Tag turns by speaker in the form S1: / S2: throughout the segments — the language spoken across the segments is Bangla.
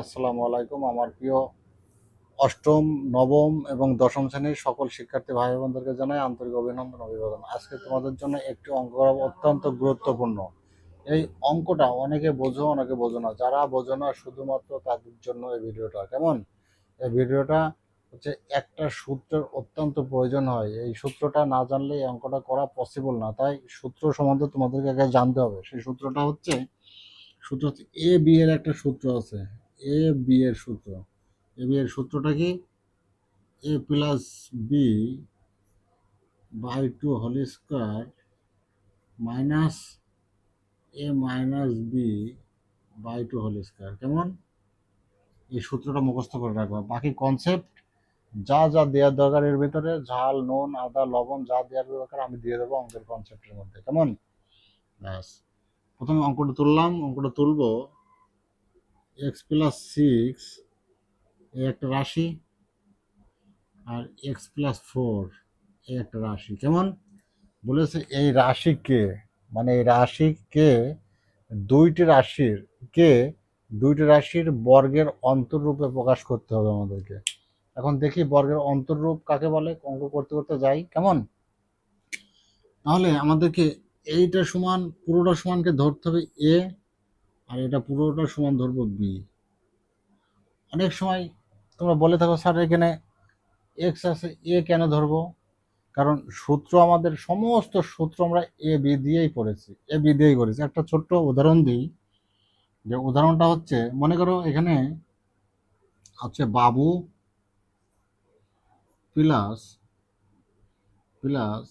S1: আসসালামু আলাইকুম। আমার প্রিয় অষ্টম, নবম এবং দশম শ্রেণির সকল শিক্ষার্থী ভাই বোনদেরকে জানাই আন্তরিক অভিনন্দন, অভিবাদন। আজকে তোমাদের জন্য একটি অঙ্ক অত্যন্ত গুরুত্বপূর্ণ। এই অঙ্কটা অনেকে বোঝো অনেকে বোঝো না। যারা বোঝো না, শুধুমাত্র তাদের জন্য এই ভিডিওটা। কেমন? এই ভিডিওটা হচ্ছে একটা সূত্রের অত্যন্ত প্রয়োজন হয়। এই সূত্রটা না জানলে এই অঙ্কটা করা পসিবল না। তাই সূত্র সম্বন্ধে তোমাদেরকে আগে জানতে হবে। সেই সূত্রটা হচ্ছে, সূত্র এ বি এর একটা সূত্র আছে। এ বি এর সূত্র। এ বি এর সূত্রটা কি? A plus B by two whole square minus A minus B by two whole square কেমন? এই সূত্রটা মুখস্থ করে রাখবা। বাকি কনসেপ্ট যা যা দেওয়ার দরকার এর ভিতরে, ঝাল, নুন, আদা, লবণ যা দেওয়ার দরকার আমি দিয়ে দেবো অঙ্কের কনসেপ্টের মধ্যে। কেমন? ব্যাস। প্রথমে অঙ্কটা তুললাম, অঙ্কটা তুলবো। এক্স প্লাস সিক্স একটা রাশি, আর এক্স প্লাস ফোর এই একটা রাশি। কেমন? বলেছে এই রাশিকে মানে এই রাশিকে দুইটি রাশির, কে? দুইটি রাশির বর্গের অন্তররূপে প্রকাশ করতে হবে আমাদেরকে। এখন দেখি বর্গের অন্তররূপ কাকে বলে, অঙ্ক করতে করতে যাই। কেমন? তাহলে আমাদেরকে এইটা সমান, পুরোটা সমানকে ধরতে হবে এ আর এটা পুরোটা সমান ধরবো বি অনেক সময় তোমরা বলে থাকো, স্যার, এখানে এক্স আছে এ কেন ধরবো? কারণ সূত্র আমাদের সমস্ত সূত্র আমরা এ বি দিয়েই পড়েছি এ বি দিয়েই করেছি। একটা ছোট্ট উদাহরণ দিই, যে উদাহরণটা হচ্ছে, মনে করো এখানে হচ্ছে বাবু প্লাস প্লাস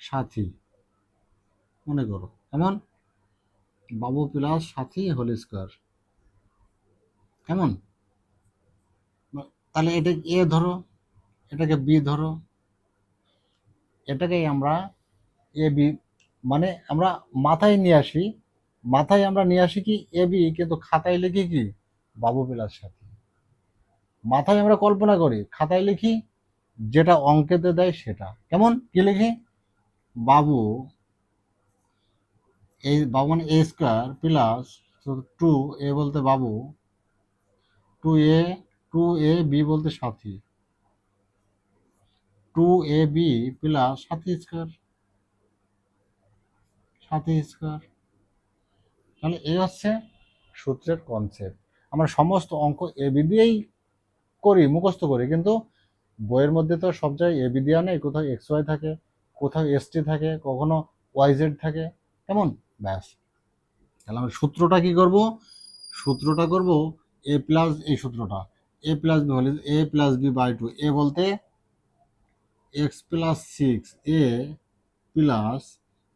S1: সাথী। মনে করো। কেমন? বাবু প্লাস সাথী হোল স্কোয়ার। কেমন? তাহলে এটা এ ধরো, এটাকে বি ধরো। এটাকেই আমরা এ বি মানে আমরা মাথায় নিয়ে আসি। মাথায় আমরা নিয়ে আসি কি এ বি, কিন্তু খাতায় লিখি কি? বাবু প্লাস সাথী। মাথায় আমরা কল্পনা করি, খাতায় লিখি, যেটা অঙ্কেতে দেয় সেটা। কেমন? কি লিখি? বাবু A Babu A square plus two A বলতে বাবু, two A two A B বলতে সাথী, টু এ বি প্লাস সাথী স্কোয়ার সাথী স্কোয়ার। তাহলে এই হচ্ছে সূত্রের কনসেপ্ট আমরা সমস্ত অঙ্ক এ বি দিয়েই করি, মুখস্থ করি, কিন্তু বইয়ের মধ্যে তো সব জায়গায় এ বি দেওয়া নেই, কোথাও এক্স ওয়াই থাকে, কোথাও এস টি থাকে, কখনো ওয়াই জেড থাকে, কেমন? ব্যাস। তাহলে আমরা সূত্রটা কি করব? সূত্রটা করব এ প্লাস এই সূত্রটা। এ প্লাস বি হলে A plus B by two A বলতে X plus six A plus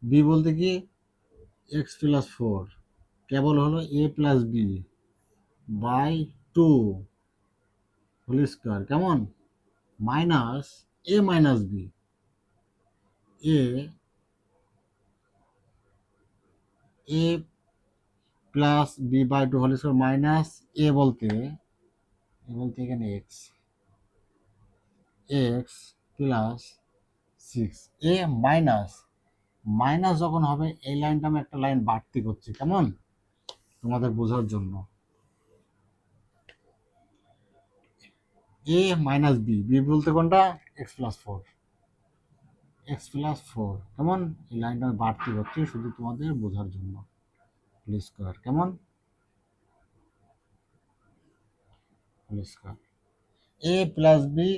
S1: B বলতে কি? এক্স প্লাস ফোর কেবল হলো A plus B by two whole square কেমন? Minus A minus B A A plus B by two whole square minus A বলতে এ বলতে এখানে X X plus six A minus minus যখন হবে, এই লাইনটা আমি একটা লাইন বাড়তি করছি, কেমন? তোমাদের বোঝার জন্য। এ মাইনাস বি বি বলতে কোনটা? X plus four X plus four কেমন? এই লাইনটা আমি বাড়তি করছি, শুধু তোমাদের বোঝার জন্য। হোল স্কোয়ার কেমন? Whole square A plus B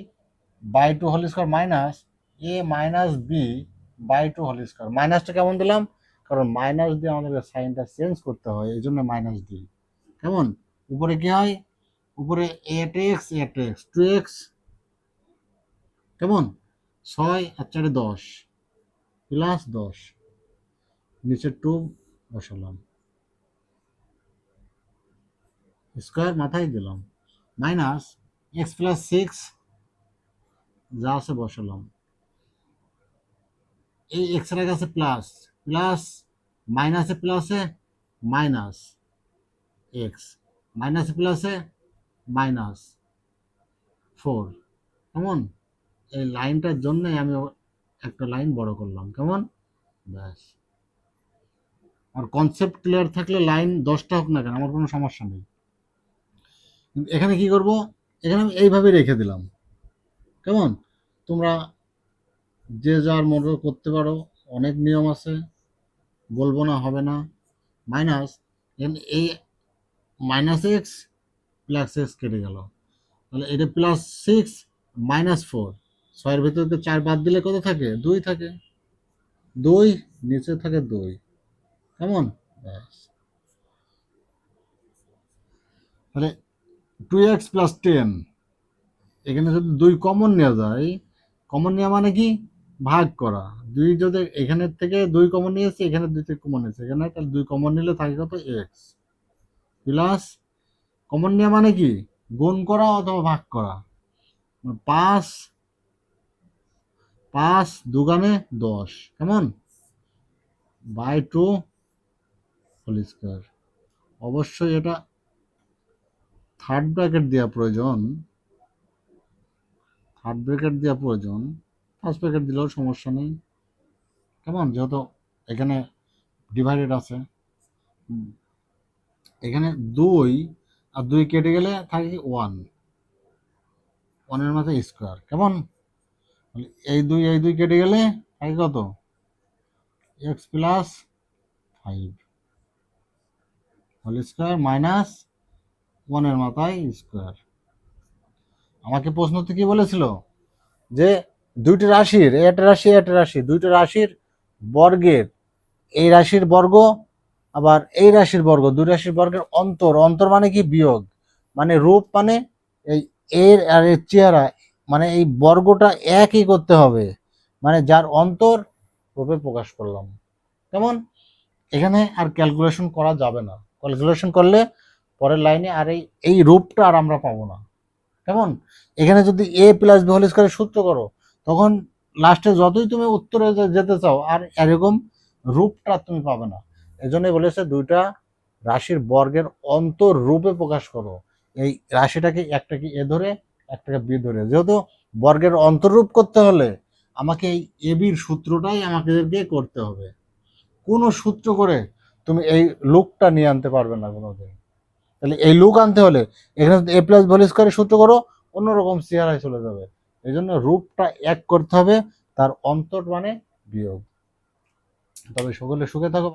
S1: by two whole square minus A minus B by two whole square মাইনাসটা কেমন দিলাম? কারণ মাইনাস দিয়ে আমাদেরকে সাইনটা চেঞ্জ করতে হয়, এই জন্য মাইনাস দিই। কেমন? উপরে কি হয়? উপরে eight X eight X two X কেমন? ছয় আর চারে দশ, প্লাস দশ, নিচে টু বসালাম। স্কোয়ার মাথায় দিলাম। মাইনাস এক্স প্লাস সিক্স, যা আছে বসালাম। এই এক্সের কাছে প্লাস প্লাস মাইনাসে প্লাসে মাইনাস এক্স, মাইনাসে প্লাসে মাইনাস ফোর। কেমন? এই লাইনটার জন্যই আমি একটা লাইন বড় করলাম। কেমন? ব্যাস। আর কনসেপ্ট ক্লিয়ার থাকলে লাইন দশটা হোক না কেন, আমার কোনো সমস্যা নেই। কিন্তু এখানে কি করব? এখানে আমি এইভাবে রেখে দিলাম। কেমন? তোমরা যে যার মতো করতে পারো, অনেক নিয়ম আছে, বলব না, হবে না। মাইনাস এই মাইনাস এক্স প্লাস এক্স কেটে গেল। তাহলে এটা প্লাস সিক্স মাইনাস ফোর। ছয়ের ভেতর তো চার বাদ দিলে কত থাকে? দুই থাকে। দুই, নিচে থাকে দুই। কেমন। তাহলে টু এক্স প্লাস টেন এখানে যদি দুই কমন নেওয়া যায় কমন নেওয়া মানে কি? ভাগ করা। দুই যদি এখানের থেকে দুই কমন নিয়েছে, এখানে দুই থেকে কমন নিয়েছে। এখানে তাহলে দুই কমন নিলে থাকে কত? এক্স প্লাস কমন নেওয়া মানে কি? গুণ করা অথবা ভাগ করা। পাঁচ পাঁচ দুগানে দশ, কেমন? By two whole square. অবশ্যই এটা থার্ড ব্র্যাকেট দেওয়া প্রয়োজন। থার্ড ব্র্যাকেট দেওয়া প্রয়োজন। ফার্স্ট ব্র্যাকেট দিলেও সমস্যা নেই। কেমন? যেহেতু এখানে ডিভাইডেড আছে। এখানে দুই আর দুই কেটে গেলে থাকে ওয়ান ওয়ানের মাথায় স্কোয়ার। কেমন? এই দুই এই দুই কেটে গেলে থাকে কত? X plus five whole square minus ওয়ানের মাথায় স্কোয়ার আমাকে প্রশ্নতে কি বলেছিল? যে দুইটি রাশির একটা রাশি একটা রাশি, দুইটা রাশির বর্গের, এই রাশির বর্গ আবার এই রাশির বর্গ, দুই রাশির বর্গের অন্তর। অন্তর মানে কি? বিয়োগ। মানে রূপ মানে এই এর আর এর চেহারা মানে এই বর্গটা একই করতে হবে। মানে যার অন্তর রূপে প্রকাশ করলাম। কেমন? এখানে আর ক্যালকুলেশন করা যাবে না। ক্যালকুলেশন করলে পরের লাইনে আর এই এই রূপটা আর আমরা পাবো না। কেমন? এখানে যদি এ প্লাস বি হোল স্কোয়ারের সূত্র করো, তখন লাস্টে যতই তুমি উত্তরে যেতে চাও, আর এরকম রূপটা তুমি পাবে না। এজন্যই বলেছে দুইটা রাশির বর্গের অন্তর রূপে প্রকাশ করো। এই রাশিটাকে একটাকে এ ধরে একটাকে বি ধরে যেহেতু বর্গের অন্তরূপ করতে হলে আমাকে এই এবির সূত্রটাই আমাদেরকে করতে হবে। কোনো সূত্র করে তুমি এই লুকটা নিয়ে আনতে পারবে না কোনোদিন। তাহলে এই লুক আনতে হলে এখানে এ প্লাস ভোল স্কোয়ারের সূত্র করো, অন্যরকম চেহারায় চলে যাবে। এই জন্য রূপটা এক করতে হবে, তার অন্তর মানে বিয়োগ। তবে সকলে সুখে থাকো।